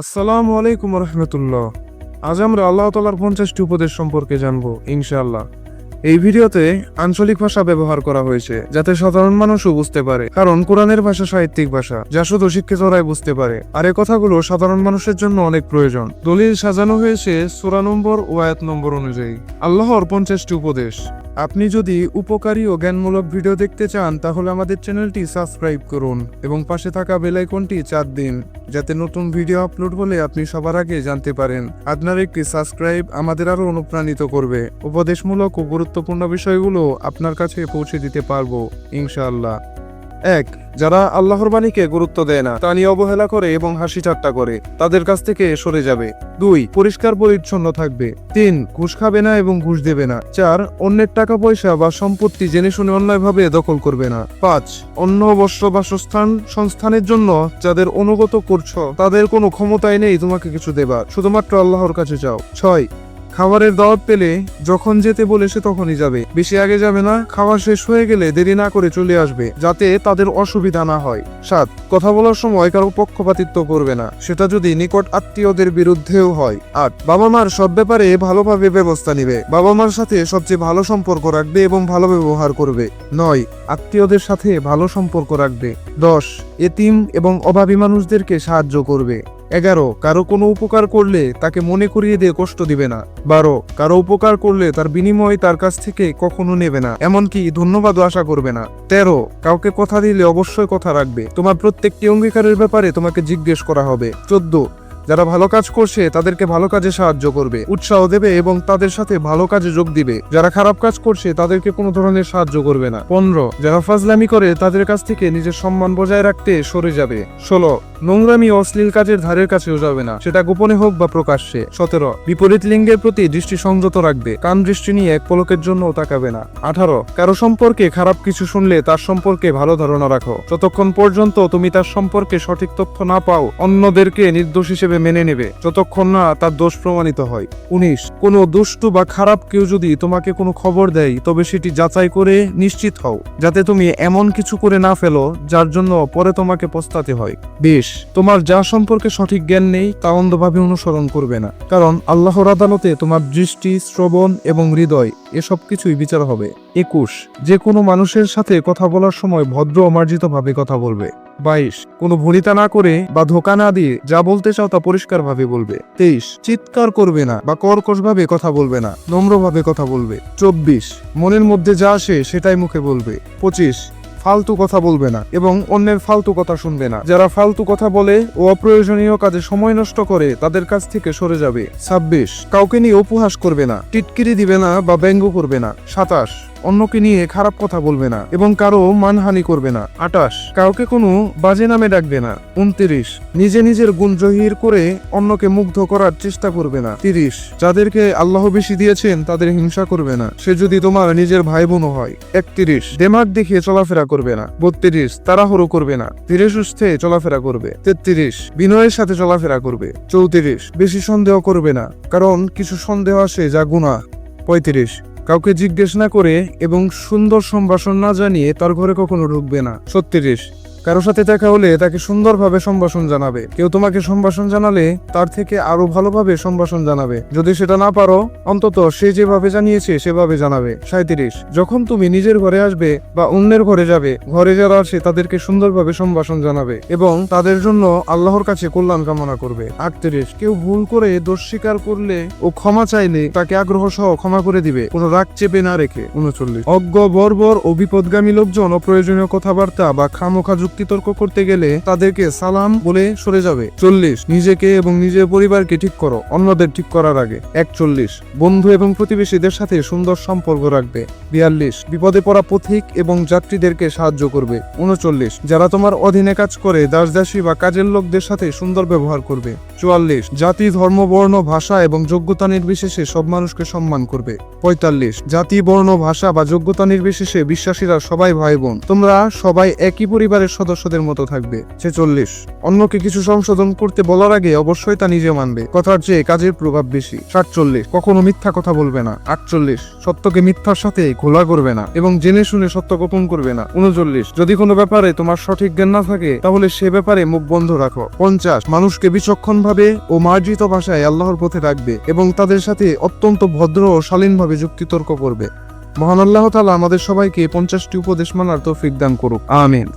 আসসালামু আলাইকুম রহমতুল্লাহ। আজ আমরা আল্লাহ তালার পঞ্চাশটি উপদেশ সম্পর্কে জানব, ইনশাআল্লাহ। এই ভিডিওতে আঞ্চলিক ভাষা ব্যবহার করা হয়েছে, যাতে সাধারণ মানুষও বুঝতে পারে। কারণ কোরআনের ভাষা সাহিত্যিক ভাষা, যা শুধু শিক্ষিতরাই বুঝতে পারে। আর এ কথাগুলো সাধারণ মানুষের জন্য অনেক প্রয়োজন। দলিল সাজানো হয়েছে সুরা নম্বর ও আয়াত নম্বর অনুযায়ী। আল্লাহর পঞ্চাশটি উপদেশ। আপনি যদি উপকারী ও জ্ঞানমূলক ভিডিও দেখতে চান, তাহলে আমাদের চ্যানেলটি সাবস্ক্রাইব করুন এবং পাশে থাকা বেল আইকনটি চাপ দিন, যাতে নতুন ভিডিও আপলোড হলে আপনি সবার আগে জানতে পারেন আপনার একটি সাবস্ক্রাইব আমাদের আরও অনুপ্রাণিত করবে। উপদেশমূলক ও গুরুত্বপূর্ণ বিষয়গুলো আপনার কাছে পৌঁছে দিতে পারব, ইনশাআল্লাহ। এক, যারা আল্লাহর বাণীকে গুরুত্ব দেয় না, তা নিয়ে অবহেলা করে এবং হাসি ঠাট্টা করে, তাদের কাছ থেকে সরে যাবে। দুই, পরিষ্কার পরিচ্ছন্ন থাকবে। তিন, ঘুষ খাবে না এবং ঘুষ দেবে না। চার, অন্যের টাকা, পয়সা বা সম্পত্তি জেনে শুনে অন্যায়ভাবে দখল করবে না। পাঁচ, অন্য বস্ত্র বাসস্থান সংস্থানের জন্য যাদের অনুগত করছ, তাদের কোনো ক্ষমতাই নেই, তোমাকে কিছু দেবার। শুধুমাত্র আল্লাহর কাছে চাও ছয় খাবারের দাওয়াত পেলে যখন যেতে বলে সে তখনই যাবে। বেশি আগে যাবে না, খাওয়া শেষ হয়ে গেলে দেরি না করে চলে আসবে, যাতে তাদের অসুবিধা না হয়। সাত, কথা বলার সময় কারও পক্ষপাতিত্ব করবে না, সেটা যদি নিকট আত্মীয়দের বিরুদ্ধেও হয়। আট বাবা মার সব ব্যাপারে ভালোভাবে ব্যবস্থা নিবে। বাবা মার সাথে সবচেয়ে ভালো সম্পর্ক রাখবে এবং ভালো ব্যবহার করবে। নয়, আত্মীয়দের সাথে ভালো সম্পর্ক রাখবে। দশ, এতিম এবং অভাবী মানুষদেরকে সাহায্য করবে। এগারো, কারও কোনো উপকার করলে তাকে মনে করিয়ে দিয়ে কষ্ট দিবে না। বারো, কারও উপকার করলে তার বিনিময় তার কাছ থেকে কখনো নেবে না, এমনকি ধন্যবাদও আশা করবে না। তেরো, কাউকে কথা দিলে অবশ্যই কথা রাখবে। তোমার প্রত্যেকটি অঙ্গীকারের ব্যাপারে তোমাকে জিজ্ঞেস করা হবে। চোদ্দ, যারা ভালো কাজ করছে তাদেরকে ভালো কাজে সাহায্য করবে, উৎসাহ দেবে এবং তাদের সাথে ভালো কাজে যোগ দিবে। যারা খারাপ কাজ করছে তাদেরকে কোনো ধরনের সাহায্য করবে না। পনেরো, যারা ফাজলামি করে তাদের কাছ থেকে নিজের সম্মান বজায় রাখতে সরে যাবে। ষোলো নোংরামি অশ্লীল কাজের ধারের কাছেও যাবে না। সেটা গোপনে হোক বা প্রকাশ্যে। সতেরো, বিপরীত লিঙ্গের প্রতি দৃষ্টি সংযত রাখবে। কান দৃষ্টি নিয়ে এক পলকের জন্য তাকাবে না। আঠারো, কারও সম্পর্কে খারাপ কিছু শুনলে তার সম্পর্কে ভালো ধারণা রাখো। যতক্ষণ পর্যন্ত তুমি তার সম্পর্কে সঠিক তথ্য না পাও, অন্যদেরকে নির্দোষ হিসেবে মেনে নেবে। যতক্ষণ না তার দোষ প্রমাণিত হয়। উনিশ, কোনো দুষ্টু বা খারাপ কেউ যদি তোমাকে কোনো খবর দেয়, তবে সেটি যাচাই করে নিশ্চিত হও। যাতে তুমি এমন কিছু করে না ফেলো, যার জন্য পরে তোমাকে পস্তাতে হয়। বেশ তোমার যা সম্পর্কে সঠিক জ্ঞান নেই, তা অন্ধভাবে অনুসরণ করবে না। কারণ আল্লাহর আদালতে তোমার দৃষ্টি, শ্রবণ এবং হৃদয়, এসব কিছুই বিচার হবে। একুশ, যে কোনো মানুষের সাথে কথা বলার সময় ভদ্র ও মার্জিতভাবে কথা বলবে। বাইশ, কোনো ভনিতা না করে বা ধোকা না দিয়ে যা বলতে চাও তা পরিষ্কারভাবে বলবে। তেইশ, চিৎকার করবে না বা কর্কশভাবে কথা বলবে না, নম্রভাবে কথা বলবে। চব্বিশ, মনের মধ্যে যা আসে সেটাই মুখে বলবে। পঁচিশ ফালতু কথা বলবে না এবং অন্যের ফালতু কথা শুনবে না। যারা ফালতু কথা বলে ও অপ্রয়োজনীয় কাজে সময় নষ্ট করে, তাদের কাছ থেকে সরে যাবে। ছাব্বিশ, কাউকে নিয়ে উপহাস করবে না, টিটকিরি দিবে না বা ব্যঙ্গ করবে না। সাতাশ অন্যকে নিয়ে খারাপ কথা বলবে না এবং কারও মানহানি করবে না। আটাশ, কাউকে কোনো বাজে নামে ডাকবে না। উনত্রিশ, নিজে নিজের গুণ জহির করে অন্যকে মুগ্ধ করার চেষ্টা করবে না। তিরিশ, যাদেরকে আল্লাহ বেশি দিয়েছেন তাদের হিংসা করবে না। সে যদি তোমার নিজের ভাই বোনও হয়। একত্রিশ, দেমাগ দেখিয়ে চলাফেরা করবে না। বত্রিশ, তাড়াহুড়ো করবে না। ধীরে সুস্থে চলাফেরা করবে। তেত্রিশ, বিনয়ের সাথে চলাফেরা করবে। চৌত্রিশ, বেশি সন্দেহ করবে না। কারণ কিছু সন্দেহ আসে যা গুণা পঁয়ত্রিশ কাউকে জিজ্ঞেস না করে এবং সুন্দর সম্ভাষণ না জানিয়ে তার ঘরে কখনো ঢুকবে না। ছত্রিশ কারও সাথে দেখা হলে তাকে সুন্দরভাবে সম্ভাষণ জানাবে। কেউ তোমাকে সম্ভাষণ জানালে তার থেকে আরও ভালোভাবে সম্ভাষণ জানাবে। যদি সেটা না পারো, অন্তত সে যেভাবে জানিয়েছে সেভাবে জানাবে। সাঁত্রিশ যখন তুমি নিজের ঘরে আসবে বা অন্যের ঘরে যাবে, ঘরে যারা আসে তাদেরকে সুন্দরভাবে সম্ভাষণ জানাবে এবং তাদের জন্য আল্লাহর কাছে কল্যাণ কামনা করবে। আটত্রিশ, কেউ ভুল করে দোষ স্বীকার করলে ও ক্ষমা চাইলে তাকে আগ্রহ সহ ক্ষমা করে দিবে। কোনো রাগ চেপে না রেখে। উনচল্লিশ, অজ্ঞ, বর্বর ও বিপদগামী লোকজন অপ্রয়োজনীয় কথাবার্তা বা খামোখা যুক্তিতর্ক করতে গেলে তাদেরকে সালাম বলে সরে যাবে। চল্লিশ, নিজেকে এবং নিজের পরিবারকে ঠিক করো, অন্যদের ঠিক করার আগে। একচল্লিশ, বন্ধু এবং প্রতিবেশীদের সাথে সুন্দর সম্পর্ক রাখবে। বিয়াল্লিশ, বিপদে পড়া পথিক এবং যাত্রীদেরকে সাহায্য করবে। উনচল্লিশ, যারা তোমার অধীনে কাজ করে দাস দাসী বা কাজের লোকদের সাথে সুন্দর ব্যবহার করবে। চুয়াল্লিশ, জাতি, ধর্ম, বর্ণ, ভাষা এবং যোগ্যতা নির্বিশেষে সব মানুষকে সম্মান করবে। পঁয়তাল্লিশ, জাতি, বর্ণ, ভাষা বা যোগ্যতা নির্বিশেষে বিশ্বাসীরা সবাই ভাই বোন তোমরা সবাই একই পরিবারের সদস্যদের মতো থাকবে। ছেচল্লিশ অন্যকে কিছু সংশোধন করতে বলার আগে অবশ্যই তা নিজে মানবে। কথার চেয়ে কাজের প্রভাব বেশি। সাতচল্লিশ। কখনো মিথ্যা কথা বলবে না। আটচল্লিশ। সত্যকে মিথ্যার সাথে ঘোলা করবে না এবং জেনে শুনে সত্য গোপন করবে না। উনচল্লিশ। যদি কোনো ব্যাপারে তোমার সঠিক জ্ঞান না থাকে, তাহলে সে ব্যাপারে মুখ বন্ধ রাখো। পঞ্চাশ। মানুষকে বিচক্ষণ ভাবে ও মার্জিত ভাষায় আল্লাহর পথে রাখবে এবং তাদের সাথে অত্যন্ত ভদ্র ও শালীনভাবে যুক্তিতর্ক করবে। মহান আল্লাহ তালা আমাদের সবাইকে পঞ্চাশটি উপদেশ মানার তৌফিক দান করুক। আমিন।